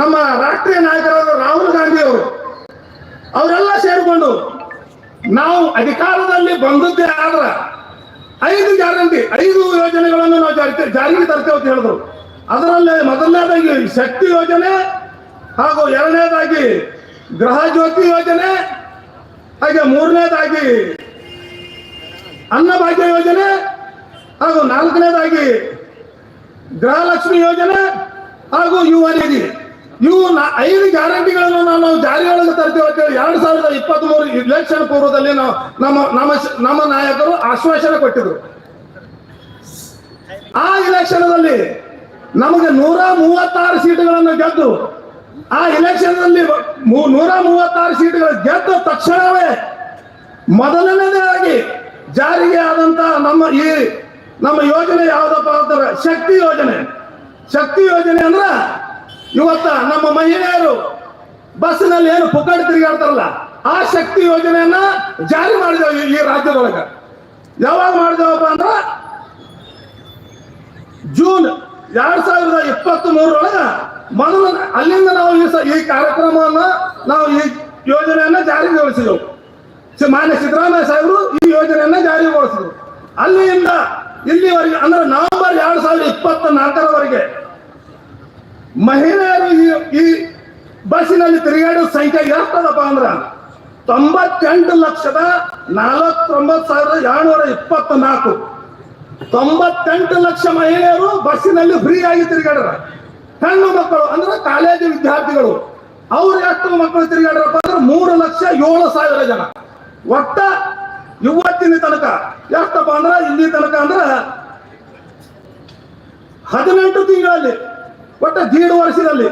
ನಮ್ಮ ರಾಷ್ಟ್ರೀಯ ನಾಯಕರಾದ ರಾಹುಲ್ ಗಾಂಧಿ ಅವರು, ಅವರೆಲ್ಲ ಸೇರಿಕೊಂಡು ನಾವು ಅಧಿಕಾರದಲ್ಲಿ ಬಂದದ್ದೇ ಆದ್ರ ಐದು ಗ್ಯಾರಂಟಿ, ಐದು ಯೋಜನೆಗಳನ್ನು ನಾವು ಜಾರಿ ಜಾರಿಗೆ ತರ್ತೇವೆ ಅಂತ ಹೇಳಿದ್ರು. ಅದರಲ್ಲಿ ಮೊದಲನೇದಾಗಿ ಶಕ್ತಿ ಯೋಜನೆ ಹಾಗೂ ಎರಡನೇದಾಗಿ ಗೃಹ ಜ್ಯೋತಿ ಯೋಜನೆ, ಹಾಗೆ ಮೂರನೇದಾಗಿ ಅನ್ನಭಾಗ್ಯ ಯೋಜನೆ ಹಾಗೂ ನಾಲ್ಕನೇದಾಗಿ ಗೃಹಲಕ್ಷ್ಮಿ ಯೋಜನೆ ಹಾಗೂ ಯುವ ನಿಧಿ. ಇವು ಐದು ಗ್ಯಾರಂಟಿಗಳನ್ನು ನಾವು ಜಾರಿಯೊಳಗೆ ತರ್ತೇವೆ ಅಂತ ಹೇಳಿ ಎರಡ್ ಸಾವಿರದ ಇಪ್ಪತ್ತ್ ಮೂರು ಇಲೆಕ್ಷನ್ ಪೂರ್ವದಲ್ಲಿ ನಾವು ನಮ್ಮ ನಮ್ಮ ನಮ್ಮ ನಾಯಕರು ಆಶ್ವಾಸನೆ ಕೊಟ್ಟಿದ್ರು. ಆ ಇಲೆಕ್ಷನ್ದಲ್ಲಿ ನಮಗೆ ನೂರ ಮೂವತ್ತಾರು ಸೀಟುಗಳನ್ನು ಗೆದ್ದು, ಆ ಇಲೆಕ್ಷನ್ನಲ್ಲಿ ನೂರ ಮೂವತ್ತಾರು ಸೀಟುಗಳು ಗೆದ್ದ ತಕ್ಷಣವೇ ಮೊದಲನೇದಾಗಿ ಜಾರಿಗೆ ಆದಂತ ನಮ್ಮ ಈ ನಮ್ಮ ಯೋಜನೆ ಯಾವ್ದಪ್ಪ ಅಂತಾರೆ ಶಕ್ತಿ ಯೋಜನೆ. ಶಕ್ತಿ ಯೋಜನೆ ಅಂದ್ರ ಇವತ್ತ ನಮ್ಮ ಮಹಿಳೆಯರು ಬಸ್ನಲ್ಲಿ ಏನು ಪುಕ್ಕಡಿ ತಿರುಗಾಡ್ತಾರಲ್ಲ, ಆ ಶಕ್ತಿ ಯೋಜನೆಯನ್ನ ಜಾರಿ ಮಾಡಿದೆವು ಈ- ರಾಜ್ಯದೊಳಗ. ಯಾವಾಗ ಮಾಡಿದೆವಪ್ಪ ಅಂದ್ರ ಜೂನ್ ಎರಡ್ ಸಾವಿರದ ಇಪ್ಪತ್ತ್ ಮೂರರೊಳಗ ಮೊದಲು ಅಲ್ಲಿಂದ ನಾವು ಈ ಕಾರ್ಯಕ್ರಮವನ್ನ ನಾವು ಈ ಯೋಜನೆಯನ್ನ ಜಾರಿಗೊಳಿಸಿದೆವು. ಮಾನ್ಯ ಸಿದ್ದರಾಮಯ್ಯ ಸಾಹೇಬರು ಈ ಯೋಜನೆಯನ್ನ ಜಾರಿಗೊಳಿಸಿದ್ರು. ಅಲ್ಲಿಂದ ಇಲ್ಲಿವರೆಗೆ, ಅಂದ್ರೆ ನವೆಂಬರ್ ಎರಡ್ ಸಾವಿರದ ಇಪ್ಪತ್ತ ನಾಲ್ಕರವರೆಗೆ ಮಹಿಳೆಯರು ಈ ಈ ಬಸ್ಸಿನಲ್ಲಿ ತಿರುಗಾಡೋ ಸಂಖ್ಯೆ ಎಷ್ಟದಪ್ಪ ಅಂದ್ರ ತೊಂಬತ್ತೆಂಟು ಲಕ್ಷದ ನಲವತ್ತೊಂಬತ್ತು ಸಾವಿರದ ಏಳ್ನೂರ ಇಪ್ಪತ್ತ ನಾಲ್ಕು ತೊಂಬತ್ತೆಂಟು ಲಕ್ಷ ಮಹಿಳೆಯರು ಬಸ್ಸಿನಲ್ಲಿ ಫ್ರೀ ಆಗಿ ತಿರುಗಾಡ್ರ ಹೆಣ್ಣು ಮಕ್ಕಳು ಅಂದ್ರೆ ಕಾಲೇಜು ವಿದ್ಯಾರ್ಥಿಗಳು. ಅವ್ರು ಎಷ್ಟು ಮಕ್ಕಳು ತಿರುಗಾಡ್ರಪ್ಪ ಅಂದ್ರೆ ಮೂರು ಲಕ್ಷ ಏಳು ಸಾವಿರ ಜನ. ಒಟ್ಟ ಇವತ್ತಿನ ತನಕ. ಎಷ್ಟಪ್ಪ ಅಂದ್ರ ಇಲ್ಲಿ ತನಕ ಅಂದ್ರ ಹದಿನೆಂಟು ತಿಂಗಳಲ್ಲಿ, ಒಟ್ಟ ದೀಡ್ ವರ್ಷದಲ್ಲಿ.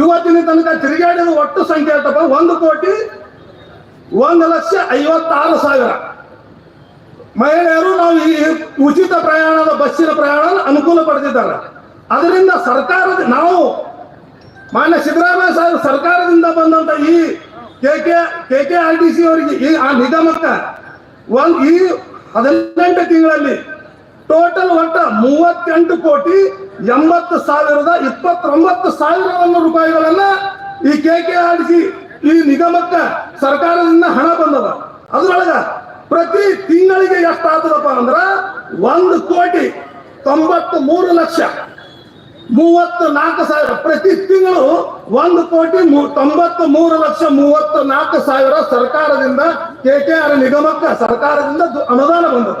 ಇವತ್ತಿನ ತನಕ ತಿರುಗಾಡಿದ ಒಟ್ಟು ಸಂಖ್ಯೆ ಎಷ್ಟಪ್ಪ? ಒಂದು ಕೋಟಿ ಒಂದು ಲಕ್ಷ ಐವತ್ತಾರು ಸಾವಿರ. ಮಹಿಳೆಯರು ನಾವು ಈ ಉಚಿತ ಪ್ರಯಾಣದ ಬಸ್ಸಿನ ಪ್ರಯಾಣ ಅನುಕೂಲ ಪಡೆದಿದ್ದಾರೆ. ಅದರಿಂದ ಸರ್ಕಾರದ ನಾವು ಮಾನ್ಯ ಸಿದ್ದರಾಮಯ್ಯ ಸರ್ಕಾರದಿಂದ ಬಂದಂತ ಈ K K K K R T C ಅವರಿಗೆ ಈ ಆ ನಿಗಮಕ್ಕೆ ಒಂದು ಈ ಹದಿನೆಂಟು ತಿಂಗಳಲ್ಲಿ ಟೋಟಲ್ ಒಟ್ಟ ಮೂವತ್ತೆಂಟು ಕೋಟಿ ಎಂಬತ್ತು ಸಾವಿರದ ಇಪ್ಪತ್ತೊಂಬತ್ತು ಸಾವಿರವನ್ನು ರೂಪಾಯಿಗಳನ್ನ ಈ ಕೆ ಕೆ ಆರ್ ಸಿ ಈ ನಿಗಮಕ್ಕೆ ಸರ್ಕಾರದಿಂದ ಹಣ ಬಂದದ. ಅದ್ರೊಳಗ ಪ್ರತಿ ತಿಂಗಳಿಗೆ ಎಷ್ಟು ಅಂದ್ರೆ ಅಂದ್ರ ಒಂದು ಕೋಟಿ ತೊಂಬತ್ತು ಮೂರು ಲಕ್ಷ ಮೂವತ್ತು ನಾಲ್ಕು ಸಾವಿರ. ಪ್ರತಿ ತಿಂಗಳು ಒಂದು ಕೋಟಿ ತೊಂಬತ್ತು ಮೂರು ಲಕ್ಷ ಮೂವತ್ತು ನಾಲ್ಕು ಸಾವಿರ ಸರ್ಕಾರದಿಂದ, ಕೆ ಕೆ ಆರ್ ನಿಗಮಕ್ಕೆ ಸರ್ಕಾರದಿಂದ ಅನುದಾನ ಬಂದದ.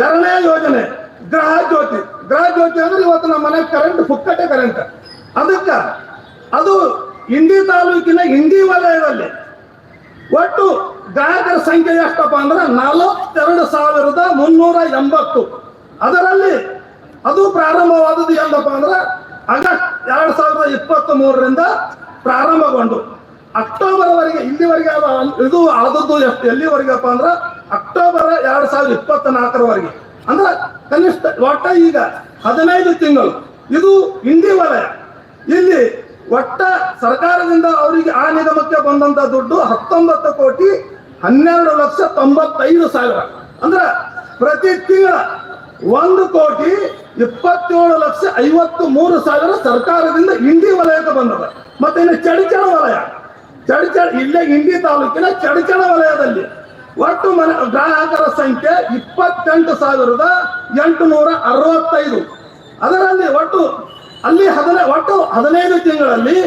ಎರಡನೇ ಯೋಜನೆ ಗ್ರಹ ಜ್ಯೋತಿ. ಗ್ರಹ ಜ್ಯೋತಿ ಅಂದ್ರೆ ಇವತ್ತು ನಮ್ಮ ಮನೆ ಕರೆಂಟ್ ಪುಕ್ಕಟೆ ಕರೆಂಟ್ ಅದಕ್ಕ, ಅದು ಹಿಂದಿ ತಾಲೂಕಿನ ಹಿಂದಿ ವಲಯದಲ್ಲಿ ಒಟ್ಟು ಗ್ರಾಹಕರ ಸಂಖ್ಯೆ ಎಷ್ಟಪ್ಪ ಅಂದ್ರೆ ನಲವತ್ತೆರಡು ಸಾವಿರದ ಮುನ್ನೂರ ಎಂಬತ್ತು. ಅದರಲ್ಲಿ ಅದು ಪ್ರಾರಂಭವಾದದ್ದು ಎಂದಪ್ಪ ಅಂದ್ರೆ ಆಗಸ್ಟ್ ಎರಡ್ ಸಾವಿರದ ಇಪ್ಪತ್ತ್ ಮೂರರಿಂದ ಪ್ರಾರಂಭಗೊಂಡು ಅಕ್ಟೋಬರ್ ವರೆಗೆ ಇಲ್ಲಿವರೆಗೆ ಇದು ಆದದ್ದು ಎಷ್ಟು, ಎಲ್ಲಿವರೆಗಪ್ಪ ಅಂದ್ರೆ ಅಕ್ಟೋಬರ್ ಎರಡ್ ಸಾವಿರದ ಇಪ್ಪತ್ತ ನಾಲ್ಕರವರೆಗೆ ಅಂದ್ರೆ ಕನಿಷ್ಠ, ಒಟ್ಟ ಈಗ ಹದಿನೈದು ತಿಂಗಳು. ಇದು ಇಂಡಿ ವಲಯ. ಇಲ್ಲಿ ಒಟ್ಟ ಸರ್ಕಾರದಿಂದ ಅವರಿಗೆ ಆ ನಿಗಮಕ್ಕೆ ಬಂದಂತ ದುಡ್ಡು ಹತ್ತೊಂಬತ್ತು ಕೋಟಿ ಹನ್ನೆರಡು ಲಕ್ಷ ತೊಂಬತ್ತೈದು ಸಾವಿರ. ಅಂದ್ರೆ ಪ್ರತಿ ತಿಂಗಳ ಒಂದು ಕೋಟಿ ಇಪ್ಪತ್ತೇಳು ಲಕ್ಷ ಐವತ್ತು ಮೂರು ಸಾವಿರ ಸರ್ಕಾರದಿಂದ ಹಿಂದಿ ವಲಯಕ್ಕೆ ಬಂದದ. ಮತ್ತೆ ಇನ್ನು ಚಡಿಚಣ ವಲಯ. ಚಡಿಚಣ ಇಲ್ಲೇ ಹಿಂದಿ ತಾಲೂಕಿನ ಚಡಿಚಣ ವಲಯದಲ್ಲಿ. ಒಟ್ಟು ಮನೆ ಗ್ರಾಹಕರ ಸಂಖ್ಯೆ ಇಪ್ಪತ್ತೆಂಟು ಸಾವಿರದ ಎಂಟುನೂರ ಅರವತ್ತೈದು. ಅದರಲ್ಲಿ ಒಟ್ಟು, ಅಲ್ಲಿ ಹದಿನೈ, ಒಟ್ಟು ಹದಿನೈದು ತಿಂಗಳಲ್ಲಿ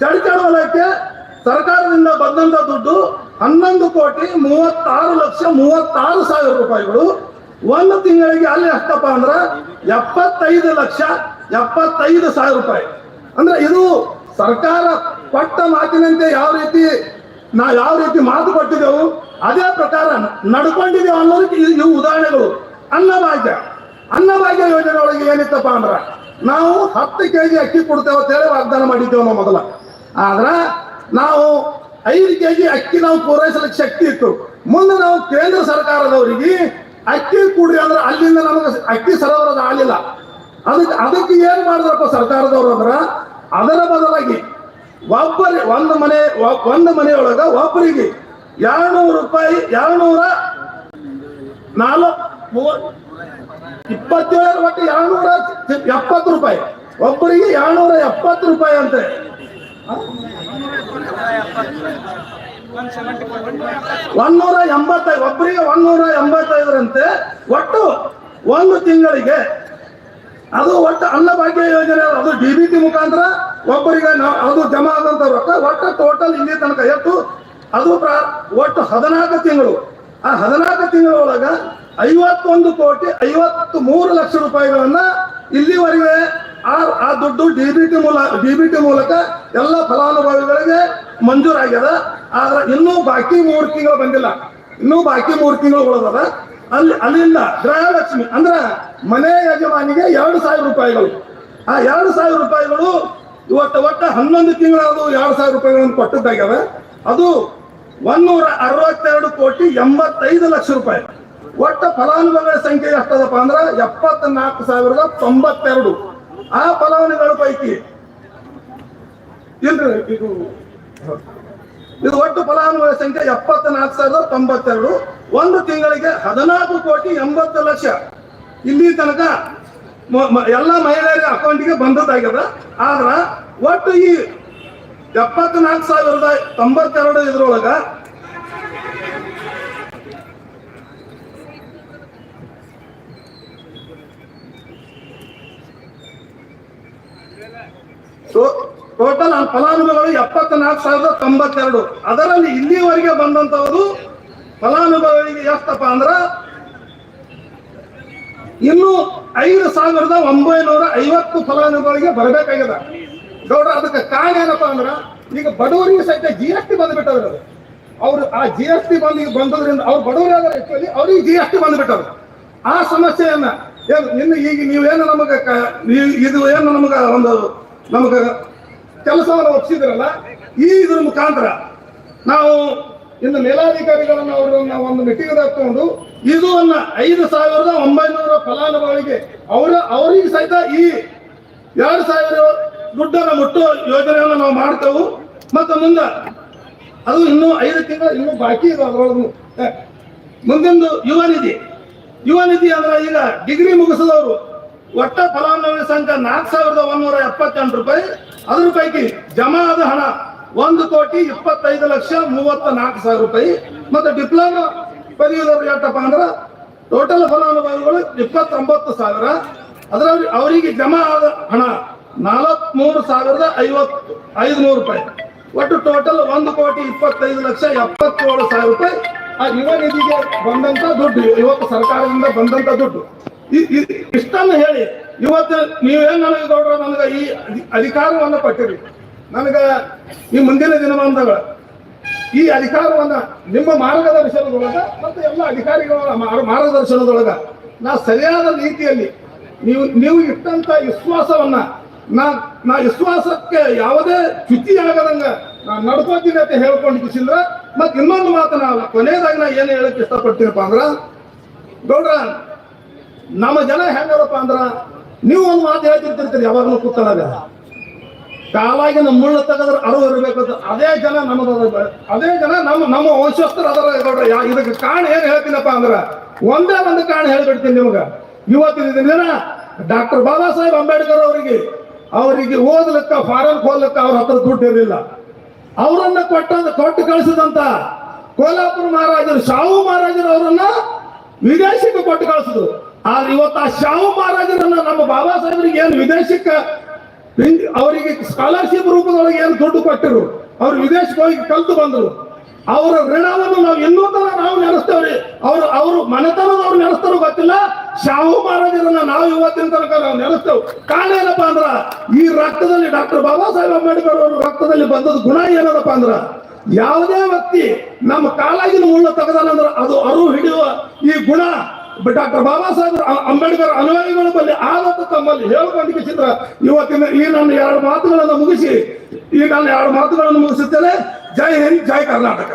ಚಡಿಚಣ ವಲಯಕ್ಕೆ ಸರ್ಕಾರದಿಂದ ಬಂದಂತ ದುಡ್ಡು ಹನ್ನೊಂದು ಕೋಟಿ ಮೂವತ್ತಾರು ಲಕ್ಷ ಮೂವತ್ತಾರು ಸಾವಿರ ರೂಪಾಯಿಗಳು. ಒಂದು ತಿಂಗಳಿಗೆ ಅಲ್ಲಿ ಎಷ್ಟಪ್ಪ ಅಂದ್ರೆ ಎಪ್ಪತ್ತೈದು ಲಕ್ಷ, ಎಪ್ಪತ್ತೈದು ಸಾವಿರ ರೂಪಾಯಿ. ಅಂದ್ರೆ ಇದು ಸರ್ಕಾರ ಕೊಟ್ಟ ಮಾತಿನಂತೆ ಯಾವ ರೀತಿ ನಾ ಯಾವ ರೀತಿ ಮಾತು ಕೊಟ್ಟಿದ್ದೆವು, ಅದೇ ಪ್ರಕಾರ ನಡ್ಕೊಂಡಿದ್ದೇವೆ ಅನ್ನೋದಕ್ಕೆ ಇವು- ಉದಾಹರಣೆಗಳು. ಅನ್ನಭಾಗ್ಯ. ಅನ್ನಭಾಗ್ಯ ಯೋಜನೆ ಒಳಗೆ ಏನಿತ್ತಪ್ಪ ಅಂದ್ರ ನಾವು ಹತ್ತು ಕೆ ಜಿ ಅಕ್ಕಿ ಕೊಡ್ತೇವೆ ಅಂತ ಹೇಳಿ ವಾಗ್ದಾನ ಮಾಡಿದ್ದೇವೆ ನಾವು ಮೊದಲ. ಆದ್ರ ನಾವು ಐದು ಕೆ ಜಿ ಅಕ್ಕಿ ನಾವು ಪೂರೈಸಲಿಕ್ಕೆ ಶಕ್ತಿ ಇತ್ತು. ಮುಂದೆ ನಾವು ಕೇಂದ್ರ ಸರ್ಕಾರದವರಿಗೆ ಅಕ್ಕಿ ಕೊಡ್ರಿ ಅಂದ್ರೆ ಅಲ್ಲಿಂದ ನಮಗೆ ಅಕ್ಕಿ ಸರಬರಾಜು ಆಗಲಿಲ್ಲ. ಅದಕ್ಕೆ ಅದಕ್ಕೆ ಏನ್ ಮಾಡಿದ್ರಪ್ಪ ಸರ್ಕಾರದವರು ಅಂದ್ರ ಅದರ ಬದಲಾಗಿ ಒಬ್ಬರಿ ಒಂದು ಮನೆ ಒಂದ್ ಮನೆಯೊಳಗ ಒಬ್ಬರಿಗೆ ಎರಡ್ನೂರು ರೂಪಾಯಿ, ಎರಡ್ನೂರ ನಾಲ್ಕು ಇಪ್ಪತ್ತೇಳು ಒಟ್ಟು ಎರಡ್ನೂರ ಎಪ್ಪತ್ತು ರೂಪಾಯಿ. ಒಬ್ಬರಿಗೆ ಎರಡ್ನೂರ ಎಪ್ಪತ್ತು ರೂಪಾಯಿ ಅಂತೆ. ಒಂದೂರ ಎಂಬತ್ತೈದು ಒಬ್ಬರಿಗೆ ಒಂದೂರ ಎಂಬತ್ತೈದರಂತೆ ಒಟ್ಟು ಒಂದು ತಿಂಗಳಿಗೆ. ಅದು ಒಟ್ಟು ಅನ್ನಭಾಗ್ಯ ಯೋಜನೆ, ಅದು ಡಿ ಬಿ ಟಿ ಮುಖಾಂತರ ಒಬ್ಬರಿಗೆ ಅದು ಜಮಾ ಆದಂತ ರೊಕ್ಕ ಒಟ್ಟು ಟೋಟಲ್ ಇಲ್ಲಿ ತನಕ ಎಷ್ಟು ಅದು ಒಟ್ಟು ಹದಿನಾಲ್ಕು ತಿಂಗಳು. ಆ ಹದಿನಾಲ್ಕು ತಿಂಗಳ ಒಳಗ ಐವತ್ತೊಂದು ಕೋಟಿ ಐವತ್ತು ಮೂರು ಲಕ್ಷ ರೂಪಾಯಿಗಳನ್ನ ಇಲ್ಲಿವರೆಗೆ ಆ ದುಡ್ಡು ಡಿ ಬಿ ಟಿ ಮೂಲ ಡಿ ಬಿ ಟಿ ಮೂಲಕ ಎಲ್ಲ ಫಲಾನುಭವಿಗಳಿಗೆ ಮಂಜೂರಾಗ್ಯದ, ಆದ್ರೆ ಇನ್ನೂ ಬಾಕಿ ಮೂರು ತಿಂಗಳು ಬಂದಿಲ್ಲ. ಇನ್ನೂ ಬಾಕಿ ಮೂರು ತಿಂಗಳು ಉಳಿದದ. ಅಲ್ಲಿ, ಅಲ್ಲಿಂದ ಗೃಹಲಕ್ಷ್ಮಿ ಅಂದ್ರ ಮನೆ ಯಜಮಾನಿಗೆ ಎರಡು ಸಾವಿರ ರೂಪಾಯಿಗಳು. ಆ ಎರಡು ಸಾವಿರ ರೂಪಾಯಿಗಳು ಇವತ್ತು ಒಟ್ಟು ಹನ್ನೊಂದು ತಿಂಗಳದು ಎರಡು ಸಾವಿರ ರೂಪಾಯಿಗಳನ್ನು ಕೊಟ್ಟದ್ದಾಗ್ಯದ ಅದು ಒಂದೂರ ಅರವತ್ತೆರಡು ಕೋಟಿ ಎಂಬತ್ತೈದು ಲಕ್ಷ ರೂಪಾಯಿ. ಒಟ್ಟು ಫಲಾನುಭವಿಗಳ ಸಂಖ್ಯೆ ಎಷ್ಟದಪ್ಪ ಅಂದ್ರೆ ಎಪ್ಪತ್ನಾಲ್ಕು ಸಾವಿರದ ತೊಂಬತ್ತೆರಡು. ಆ ಫಲಾನುಭವಿಗಳ ಪೈಕಿ, ಇಲ್ರಿ, ಇದು ಇದು ಒಟ್ಟು ಫಲಾನುಭವಿಗಳ ಸಂಖ್ಯೆ ಎಪ್ಪತ್ನಾಲ್ಕು ಸಾವಿರದ ತೊಂಬತ್ತೆರಡು. ಒಂದು ತಿಂಗಳಿಗೆ ಹದಿನಾಲ್ಕು ಕೋಟಿ ಎಂಬತ್ತು ಲಕ್ಷ. ಇಲ್ಲಿ ತನಕ ಎಲ್ಲ ಮಹಿಳೆಯರ ಅಕೌಂಟಿಗೆ ಬಂದದ್ದಾಗ್ಯದ. ಆದ್ರ ಒಟ್ಟು ಈ ಎಪ್ಪತ್ನಾಲ್ಕು ಸಾವಿರದ ತೊಂಬತ್ತೆರಡು ಇದ್ರೊಳಗ ಟೋಟಲ್ ಫಲಾನುಭವಿಗಳು ಎಪ್ಪತ್ನಾಲ್ಕು ಸಾವಿರದ ತೊಂಬತ್ತೆರಡು. ಅದರಲ್ಲಿ ಇಲ್ಲಿವರೆಗೆ ಬಂದಂತವರು ಫಲಾನುಭವಿಗಳಿಗೆ ಎಷ್ಟಪ್ಪ ಅಂದ್ರ ಇನ್ನು ಐದು ಸಾವಿರದ ಒಂಬೈನೂರ ಐವತ್ತು ಫಲಾನುಭವಿಗಳಿಗೆ ಬರಬೇಕಾಗಿದೆ. ಗೌಡ ಅದಕ್ಕೆ ಕಾರಣ ಏನಪ್ಪಾ ಅಂದ್ರ ಈಗ ಬಡವರಿಗೆ ಸಹಿತ ಜಿ ಎಸ್ ಟಿ ಬಂದ್ಬಿಟ್ಟವ್ರು ಅವ್ರು. ಆ ಜಿ ಎಸ್ ಟಿ ಬಂದ್ ಬಂದದ್ರಿಂದ ಅವ್ರು ಬಡವರು ಯಾವ್ದಾರ ಆಕ್ಚುಲಿ ಅವ್ರಿಗೆ ಜಿ ಎಸ್ ಟಿ ಬಂದ್ಬಿಟ್ಟವ್ರು. ಆ ಸಮಸ್ಯೆಯನ್ನ ಏನು ಇನ್ನು ಈಗ ನೀವೇನು ನಮಗೆ ಇದು ಏನು ನಮಗ ಒಂದು ನಮಗ ಕೆಲಸವನ್ನು ಒಪ್ಪಿಸಿದ್ರಲ್ಲ ಈ ಇದ್ರ ಮುಖಾಂತರ ನಾವು ಇನ್ನು ಮೇಲಾಧಿಕಾರಿಗಳನ್ನ ಅವರನ್ನ ಒಂದು ಮೀಟಿಂಗ್ ತಗೊಂಡು ಇದು ಅನ್ನ ಐದು ಸಾವಿರದ ಒಂಬೈನೂರ ಫಲಾನುಭವಿಗೆ ಅವರ ಅವರಿಗೆ ಸಹಿತ ಈ ಎರಡು ಸಾವಿರ ದುಡ್ಡನ್ನು ಮುಟ್ಟುವ ಯೋಜನೆಯನ್ನು ನಾವು ಮಾಡ್ತೇವೆ. ಮತ್ತು ಮುಂದೆ ಅದು ಇನ್ನೂ ಐದು ತಿಂಗಳ ಇನ್ನೂ ಬಾಕಿ ಇದೆ ಅದರೊಳಗೆ. ಮುಂದಿಂದು ಯುವ ನಿಧಿ. ಯುವ ನಿಧಿ ಅಂದ್ರೆ ಈಗ ಡಿಗ್ರಿ ಮುಗಿಸಿದವರು, ಒಟ್ಟ ಫಲಾನುಭವಿ ಸಂಖ್ಯೆ ನಾಲ್ಕು ಸಾವಿರದ ಒಂದೂರ ಎಪ್ಪತ್ತೆಂಟು ರೂಪಾಯಿ ಅದ್ರ ಪೈಕಿ ಜಮಾ ಆದ ಹಣ ಒಂದು ಕೋಟಿ ಇಪ್ಪತ್ತೈದು ಲಕ್ಷ ಮೂವತ್ತ ನಾಲ್ಕು ಸಾವಿರ ರೂಪಾಯಿ ಮತ್ತೆ ಡಿಪ್ಲೊಮಾ ಪದವಿದವರು ಹೇಳ್ತಪ್ಪ ಅಂದ್ರೆ ಟೋಟಲ್ ಫಲಾನುಭವಿಗಳು ಇಪ್ಪತ್ತೊಂಬತ್ತು ಸಾವಿರ. ಅದರಲ್ಲಿ ಅವರಿಗೆ ಜಮಾ ಆದ ಹಣ ನಾಲ್ವತ್ಮೂರು ಸಾವಿರದ ಐವತ್ತು, ಐದುನೂರು ರೂಪಾಯಿ. ಒಟ್ಟು ಟೋಟಲ್ ಒಂದು ಕೋಟಿ ಇಪ್ಪತ್ತೈದು ಲಕ್ಷ ಎಪ್ಪತ್ತೇಳು ಸಾವಿರ ರೂಪಾಯಿ. ಆ ಯುವ ನಿಧಿಗೆ ಬಂದಂತ ದುಡ್ಡು ಇವತ್ತು ಸರ್ಕಾರದಿಂದ ಬಂದಂತ ದುಡ್ಡು. ಇಷ್ಟನ್ನು ಹೇಳಿ ಇವತ್ತು ನೀವೇನ್ ನನಗೆ ಗೌಡ್ರ? ನನಗೆ ಈ ಅಧಿ- ಅಧಿಕಾರವನ್ನ ಕೊಟ್ಟಿರಿ. ನನಗ ಈ ಮುಂದಿನ ದಿನಮಾನದಾಗ ಈ ಅಧಿಕಾರವನ್ನ ನಿಮ್ಮ ಮಾರ್ಗದರ್ಶನದೊಳಗ ಮತ್ತು ಎಲ್ಲ ಅಧಿಕಾರಿಗಳ ಮಾರ್- ಮಾರ್ಗದರ್ಶನದೊಳಗ ನಾ ಸರಿಯಾದ ರೀತಿಯಲ್ಲಿ ನೀವು ನೀವು ಇಟ್ಟಂತ ವಿಶ್ವಾಸವನ್ನ ನಾ ನಾ ವಿಶ್ವಾಸಕ್ಕೆ ಯಾವುದೇ ಚ್ಯುತಿ ಆಗದಂಗ ನಾ ನಡ್ಕೋತೀನಿ ಅಂತ ಹೇಳ್ಕೊಂಡು ಕಿಸಿಂದ್ರ ಮತ್ತೆ ಇನ್ನೊಂದು ಮಾತು ನಾವು ಕೊನೆಯದಾಗಿ ನಾ ಏನು ಹೇಳಕ್ ಇಷ್ಟಪಡ್ತೀನಪ್ಪ ಅಂದ್ರ, ಗೌಡ್ರ, ನಮ್ಮ ಜನ ಹೆಂಗಾರಪ್ಪ ಅಂದ್ರ ನೀವು ಒಂದು ಮಾತು ಹೇಳ್ತಿರ್ತಿರ್ತೀರಿ ಯಾವಾಗಲೂ ಸಾಲಾಗಿ ನಮ್ಮ ಮುಳ್ಳು ತೆಗೆದ್ರೆ ಅರು ಇರಬೇಕು ಅದೇ ಜನ ನಮ್ಮದು ಅದೇ ಜನ ನಮ್ಮ ನಮ್ಮ ವಂಶಸ್ಥರು ಅದರ ಯಾ- ಇದಕ್ಕೆ ಕಾರಣ ಏನು ಹೇಳ್ತೀನಪ್ಪ ಅಂದ್ರೆ ಒಂದೇ ಒಂದು ಕಾರಣ ಹೇಳ್ಬಿಡ್ತೀನಿ ನಿಮ್ಗ. ಇವತ್ತಿನ ದಿನ ಡಾಕ್ಟರ್ ಬಾಬಾ ಸಾಹೇಬ್ ಅಂಬೇಡ್ಕರ್ ಅವರಿಗೆ ಅವರಿಗೆ ಓದ್ಲಿಕ್ಕ, ಫಾರಂ ಹೋಗ್ಲಿಕ್ಕ ಅವ್ರ ಹತ್ರ ದುಡ್ಡು ಇರಲಿಲ್ಲ. ಅವರನ್ನ ಕೊಟ್ಟ ಕೊಟ್ಟು ಕಳಿಸಿದಂತ ಕೋಲ್ಹಾಪುರ ಮಹಾರಾಜರು, ಶಾಹು ಮಹಾರಾಜರು ಅವರನ್ನ ವಿದೇಶಕ್ಕೆ ಕೊಟ್ಟು ಕಳಿಸಿದ್ರು. ಆದ್ರೆ ಇವತ್ತು ಆ ಶಾಹು ಮಹಾರಾಜರನ್ನ ನಮ್ಮ ಬಾಬಾ ಸಾಹೇಬರಿಗೆ ಏನು ವಿದೇಶಕ್ಕೆ ಅವರಿಗೆ ಸ್ಕಾಲರ್ಶಿಪ್ ರೂಪದೊಳಗೆ ಏನು ದುಡ್ಡು ಕೊಟ್ಟರು, ಅವ್ರು ವಿದೇಶಕ್ಕೆ ಹೋಗಿ ಕಲ್ತು ಬಂದರು. ಅವರ ಋಣವನ್ನು ನಾವು ಇನ್ನೂ ತರ ನಾವು ನೆನೆಸ್ತೇವ್ರಿ ಅವ್ರು, ಅವರು ಮನೆತನದವ್ರು ನೆನೆಸ್ತಾರೋ ಗೊತ್ತಿಲ್ಲ. ಶಾಹು ಮಹಾರಾಜರನ್ನ ನಾವು ಇವತ್ತಿನ ತನಕ ನಾವು ನೆನೆಸ್ತೇವೆ ಕಾರಣ ಏನಪ್ಪ ಅಂದ್ರ, ಈ ರಕ್ತದಲ್ಲಿ ಡಾಕ್ಟರ್ ಬಾಬಾ ಸಾಹೇಬ್ ಅಂಬೇಡ್ಕರ್ ಅವರ ರಕ್ತದಲ್ಲಿ ಬಂದದ ಗುಣ ಏನದಪ್ಪ ಅಂದ್ರ, ಯಾವುದೇ ವ್ಯಕ್ತಿ ನಮ್ಮ ಕಾಲಾಗಿನ ಮುಳ್ಳು ತೆಗೆದಾನಂದ್ರ ಅದು ಅರು ಹಿಡಿಯುವ ಈ ಗುಣ ಡಾಕ್ಟರ್ ಬಾಬಾ ಸಾಹೇಬ್ ಅಂಬೇಡ್ಕರ್ ಅನುಯಾಯಿಗಳು ಬಂದು ಆದತ್ತು ತಮ್ಮಲ್ಲಿ ಹೇಳ್ಕೊಂಡಿಸಿದ್ರ ಇವತ್ತಿನ ಈ ನನ್ನ ಎರಡು ಮಾತುಗಳನ್ನು ಮುಗಿಸಿ ಈ ನನ್ನ ಎರಡು ಮಾತುಗಳನ್ನು ಮುಗಿಸುತ್ತೇನೆ ಜೈ ಹಿಂದ್ ಜೈ ಕರ್ನಾಟಕ